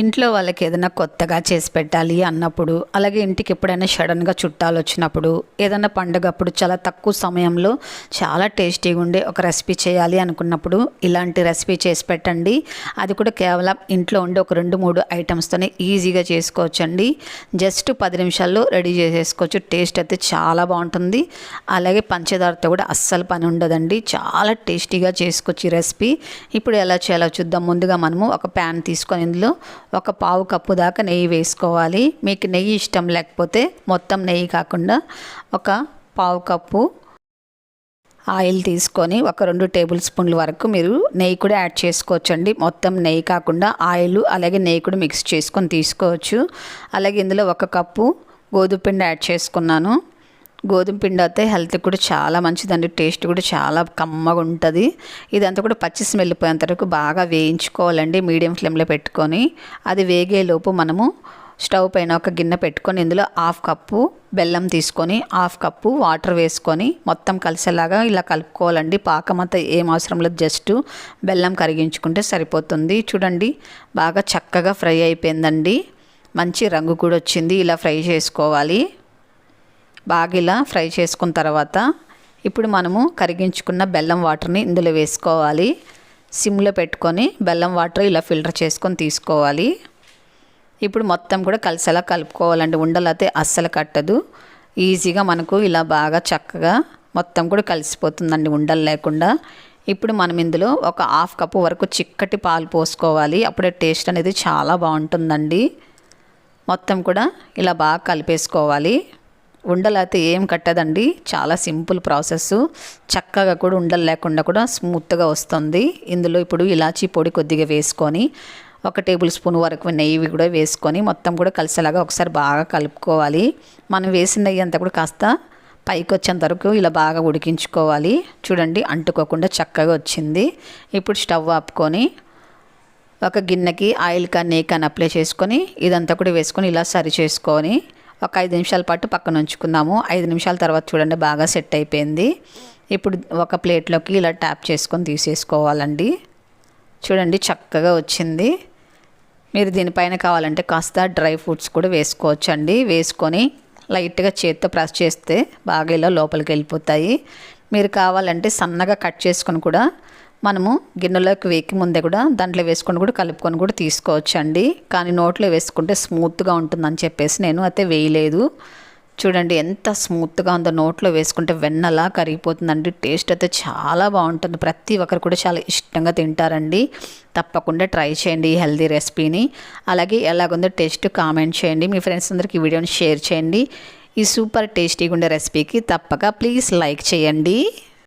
ఇంట్లో వాళ్ళకి ఏదైనా కొత్తగా చేసి పెట్టాలి అన్నప్పుడు అలాగే ఇంటికి ఎప్పుడైనా సడన్గా చుట్టాలు వచ్చినప్పుడు ఏదైనా పండుగ అప్పుడు చాలా తక్కువ సమయంలో చాలా టేస్టీగా ఉండే ఒక రెసిపీ చేయాలి అనుకున్నప్పుడు ఇలాంటి రెసిపీ చేసి పెట్టండి. అది కూడా కేవలం ఇంట్లో ఉండే ఒక రెండు మూడు ఐటమ్స్తోనే ఈజీగా చేసుకోవచ్చండి. జస్ట్ పది నిమిషాల్లో రెడీ చేసేసుకోవచ్చు. టేస్ట్ అయితే చాలా బాగుంటుంది. అలాగే పంచదారతో కూడా అస్సలు పని ఉండదండి. చాలా టేస్టీగా చేసుకోవచ్చు ఈ రెసిపీ ఇప్పుడు ఎలా చేయాలో చూద్దాం. ముందుగా మనము ఒక ప్యాన్ తీసుకొని ఇందులో ఒక పావు కప్పు దాకా నెయ్యి వేసుకోవాలి. మీకు నెయ్యి ఇష్టం లేకపోతే మొత్తం నెయ్యి కాకుండా ఒక పావు కప్పు ఆయిల్ తీసుకొని ఒక రెండు టేబుల్ స్పూన్ల వరకు మీరు నెయ్యి కూడా యాడ్ చేసుకోవచ్చండి. మొత్తం నెయ్యి కాకుండా ఆయిల్ అలాగే నెయ్యి కూడా మిక్స్ చేసుకొని తీసుకోవచ్చు. అలాగే ఇందులో ఒక కప్పు గోధుమ పిండి యాడ్ చేసుకున్నాను. గోధుమ పిండి అయితే హెల్త్ కూడా చాలా మంచిదండి. టేస్ట్ కూడా చాలా కమ్మగా ఉంటుంది. ఇదంతా కూడా పచ్చి స్మెల్ పోయేంత వరకు బాగా వేయించుకోవాలండి. మీడియం ఫ్లేమ్లో పెట్టుకొని అది వేగేలోపు మనము స్టవ్ పైన ఒక గిన్నె పెట్టుకొని ఇందులో హాఫ్ కప్పు బెల్లం తీసుకొని హాఫ్ కప్పు వాటర్ వేసుకొని మొత్తం కలిసేలాగా ఇలా కలుపుకోవాలండి. పాకం అంతా ఏం అవసరం లేదు. జస్ట్ బెల్లం కరిగించుకుంటే సరిపోతుంది. చూడండి బాగా చక్కగా ఫ్రై అయిపోయిందండి. మంచి రంగు కూడా వచ్చింది. ఇలా ఫ్రై చేసుకోవాలి. బాగా ఇలా ఫ్రై చేసుకున్న తర్వాత ఇప్పుడు మనము కరిగించుకున్న బెల్లం వాటర్ని ఇందులో వేసుకోవాలి. సిమ్లో పెట్టుకొని బెల్లం వాటర్ ఇలా ఫిల్టర్ చేసుకొని తీసుకోవాలి. ఇప్పుడు మొత్తం కూడా కలిసేలా కలుపుకోవాలండి. ఉండలైతే అస్సలు కట్టదు. ఈజీగా మనకు ఇలా బాగా చక్కగా మొత్తం కూడా కలిసిపోతుందండి ఉండలు లేకుండా. ఇప్పుడు మనం ఇందులో ఒక హాఫ్ కప్పు వరకు చిక్కటి పాలు పోసుకోవాలి. అప్పుడే టేస్ట్ అనేది చాలా బాగుంటుందండి. మొత్తం కూడా ఇలా బాగా కలిపేసుకోవాలి. ఉండలు అయితే ఏం కట్టదండి. చాలా సింపుల్ ప్రాసెస్. చక్కగా కూడా ఉండలు లేకుండా కూడా స్మూత్గా వస్తుంది. ఇందులో ఇప్పుడు ఇలాచీ పొడి కొద్దిగా వేసుకొని ఒక టేబుల్ స్పూన్ వరకు నెయ్యి కూడా వేసుకొని మొత్తం కూడా కలిసేలాగా ఒకసారి బాగా కలుపుకోవాలి. మనం వేసిన నెయ్యి అంతా కూడా కాస్త పైకి వచ్చేంత వరకు ఇలా బాగా ఉడికించుకోవాలి. చూడండి అంటుకోకుండా చక్కగా వచ్చింది. ఇప్పుడు స్టవ్ ఆపుకొని ఒక గిన్నెకి ఆయిల్ కానీ నెయ్యి కానీ అప్లై చేసుకొని ఇదంతా కూడా వేసుకొని ఇలా సరి చేసుకొని ఒక ఐదు నిమిషాల పాటు పక్కన ఉంచుకుందాము. ఐదు నిమిషాల తర్వాత చూడండి బాగా సెట్ అయిపోయింది. ఇప్పుడు ఒక ప్లేట్లోకి ఇలా ట్యాప్ చేసుకొని తీసేసుకోవాలండి. చూడండి చక్కగా వచ్చింది. మీరు దీనిపైన కావాలంటే కాస్త డ్రై ఫ్రూట్స్ కూడా వేసుకోవచ్చండి. వేసుకొని లైట్గా చేత్తో ప్రెస్ చేస్తే బాగా ఇలా లోపలికి వెళ్ళిపోతాయి. మీరు కావాలంటే సన్నగా కట్ చేసుకొని కూడా మనము గిన్నెలోకి వేకి ముందే కూడా దాంట్లో వేసుకొని కూడా కలుపుకొని కూడా తీసుకోవచ్చు అండి కానీ నోట్లో వేసుకుంటే స్మూత్గా ఉంటుందని చెప్పేసి నేను అయితే వేయలేదు. చూడండి ఎంత స్మూత్గా ఉందో నోట్లో వేసుకుంటే వెన్నలా కరిగిపోతుందండి. టేస్ట్ అయితే చాలా బాగుంటుంది. ప్రతి ఒక్కరు కూడా చాలా ఇష్టంగా తింటారండి. తప్పకుండా ట్రై చేయండి ఈ హెల్దీ రెసిపీని. అలాగే ఎలాగుందో టేస్ట్ కామెంట్ చేయండి. మీ ఫ్రెండ్స్ అందరికి ఈ వీడియోని షేర్ చేయండి. ఈ సూపర్ టేస్టీగా ఉండే రెసిపీకి తప్పక ప్లీజ్ లైక్ చేయండి.